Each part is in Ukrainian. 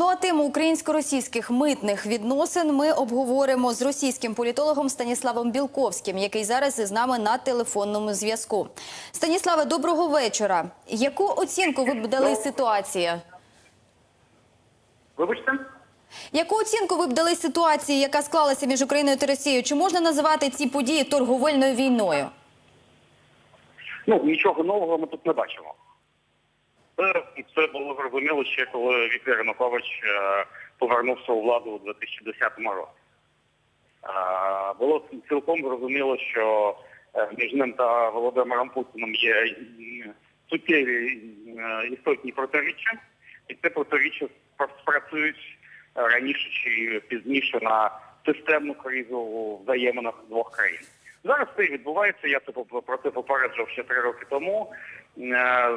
Ну а тему українсько-російських митних відносин ми обговоримо з російським політологом Станіславом Білковським, який зараз із нами на телефонному зв'язку. Станіславе, доброго вечора. Яку оцінку ви б дали ситуації? Вибачте? Яку оцінку ви б дали ситуації, яка склалася між Україною та Росією? Чи можна називати ці події торговельною війною? Ну, нічого нового ми тут не бачимо. Це, це було зрозуміло ще, коли Віктор Янукович е, повернувся у владу у 2010 році. Е, було цілком зрозуміло, що е, між ним та Володимиром Путіним є суттєві істотні протиріччя, і ці протиріччя спрацюють раніше чи пізніше на системну кризу взаєминах двох країн. Зараз це і відбувається. Я це про це попереджував ще три роки тому. Е,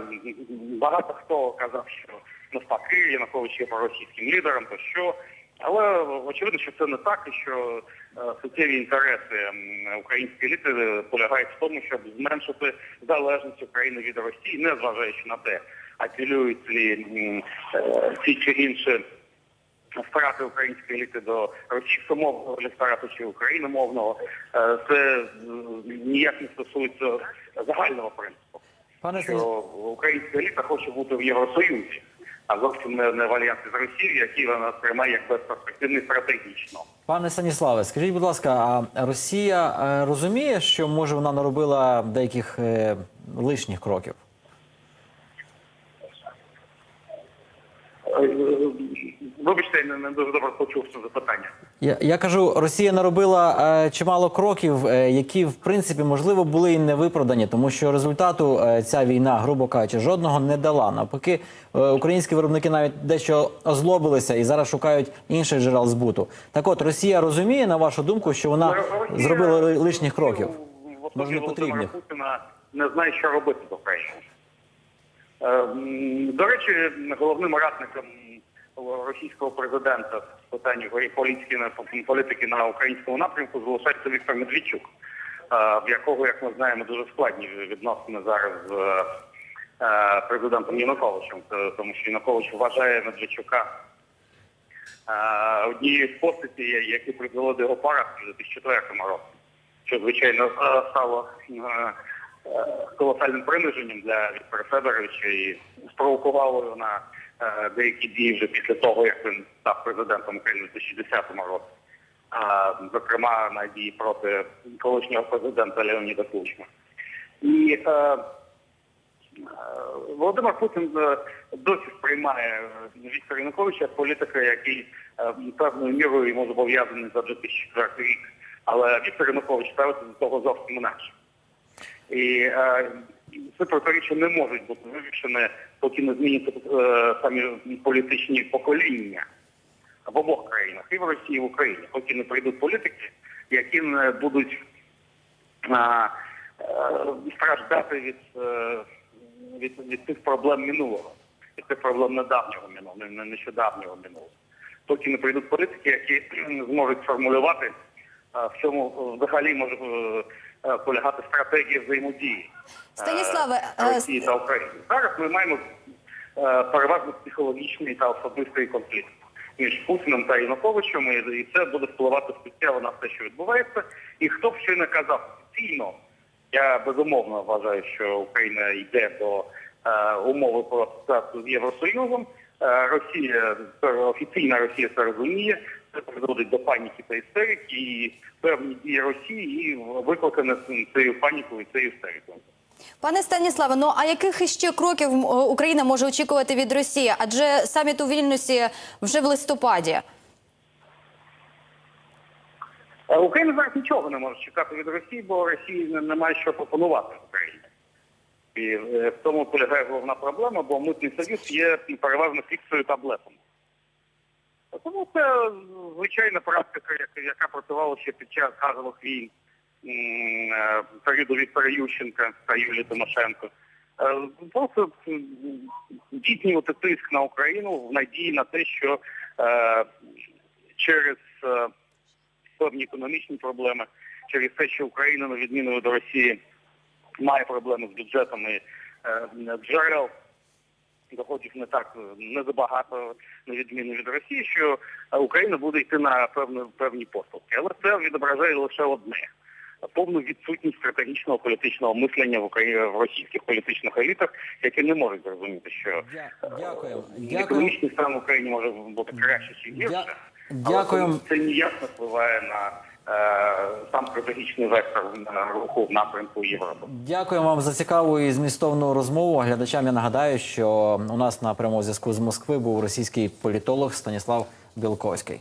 Багато хто казав, що навпаки Янукович є проросійським лідером, то що. Але очевидно, що це не так, і що е, суттєві інтереси української еліти полягають в тому, щоб зменшити залежність України від Росії, не зважаючи на те, апелюють ли е, ці чи інші втрати української еліти до російськомовного електорату чи україномовного. Е, Це ніяк не стосується загального принципу Пане що українська еліта хоче бути в Євросоюзі, а зовсім не, не в альянсі з Росією, який вона сприймає як безперспективний стратегічно. пане Станіславе, скажіть, будь ласка, а Росія е, розуміє, що може вона наробила деяких е, лишніх кроків? Е, Вибачте, я не, дуже добре почув це запитання. Я, я кажу, Росія наробила е, чимало кроків, е, які в принципі можливо були і не виправдані, тому що результату е, ця війна, грубо кажучи, жодного не дала. Навпаки, е, українські виробники навіть дещо озлобилися і зараз шукають інших джерел збуту. Так от Росія розуміє, на вашу думку, що вона Росія, зробила лишніх кроків. Може, не потрібних. Путіна не знає, що робити з Україною. Е, До речі, головним радником російського президента з питань політики на українському напрямку залишається Віктор Медведчук, е, в якого, як ми знаємо, дуже складні відносини зараз з е, президентом Януковичем, тому що Янукович вважає Медведчука е, однією з постаті, які призвели до його поразки у 2004 році, що звичайно е, стало е, е, колосальним приниженням для Віктора Федоровича і спровокувало його на е, деякі дії вже після того, як він став президентом України у 2010 році. Зокрема, на дії проти колишнього президента Леоніда Кучма. І е, е, Володимир Путін е, досі сприймає е, Віктора Януковича політика, який е, певною мірою йому зобов'язаний за 2004 рік. Але Віктор Янукович ставиться до того зовсім інакше. І е, ці протиріччя не можуть бути вирішені, поки не зміняться е, самі політичні покоління в обох країнах, і в Росії, і в Україні, поки не прийдуть політики, які не будуть е, страждати від, е, від, від тих проблем минулого, від тих проблем недавнього минулого, не- не нещодавнього минулого. Поки не прийдуть політики, які зможуть сформулювати, в чому взагалі може полягати стратегія взаємодії Станіславе, е, Росії та України. Зараз ми маємо е, переважно психологічний та особистий конфлікт між Путіним та Януковичем, і це буде впливати суттєво на все, що відбувається. І хто б ще не казав офіційно, я безумовно вважаю, що Україна йде до е, умови про асоціацію з Євросоюзом. Е, Росія офіційна Росія це розуміє. Це призводить до паніки та істерики, і певні дії Росії і викликане цією панікою і цією істерикою. Пане Станіславе, ну а яких іще кроків Україна може очікувати від Росії? Адже саміт у Вільнюсі вже в листопаді. Е, Україна зараз нічого не може чекати від Росії, бо Росії не- немає що пропонувати Україні. І е, в тому полягає головна проблема, бо митний союз є переважно фікцією та блефом. Тому це звичайна практика, яка, працювала ще під час газових війн е, періоду Віктора Ющенка та Юлії Тимошенко. Е, Просто здійснювати тиск на Україну в надії на те, що е, через е, певні економічні проблеми, через те, що Україна, на відміну від Росії, має проблеми з бюджетами е, джерел доходів не так не забагато, на відміну від Росії, що е, Україна буде йти на певні певні поступки. Але це відображає лише одне. Повну відсутність стратегічного політичного мислення в Україні в російських політичних елітах, які не можуть зрозуміти, що Дякую. економічний стан в Україні може бути краще чи гірше. Але це ніяк не впливає на е, сам стратегічний вектор на руху в напрямку Європи. Дякую вам за цікаву і змістовну розмову. Глядачам я нагадаю, що у нас на прямому зв'язку з Москви був російський політолог Станіслав Білковський.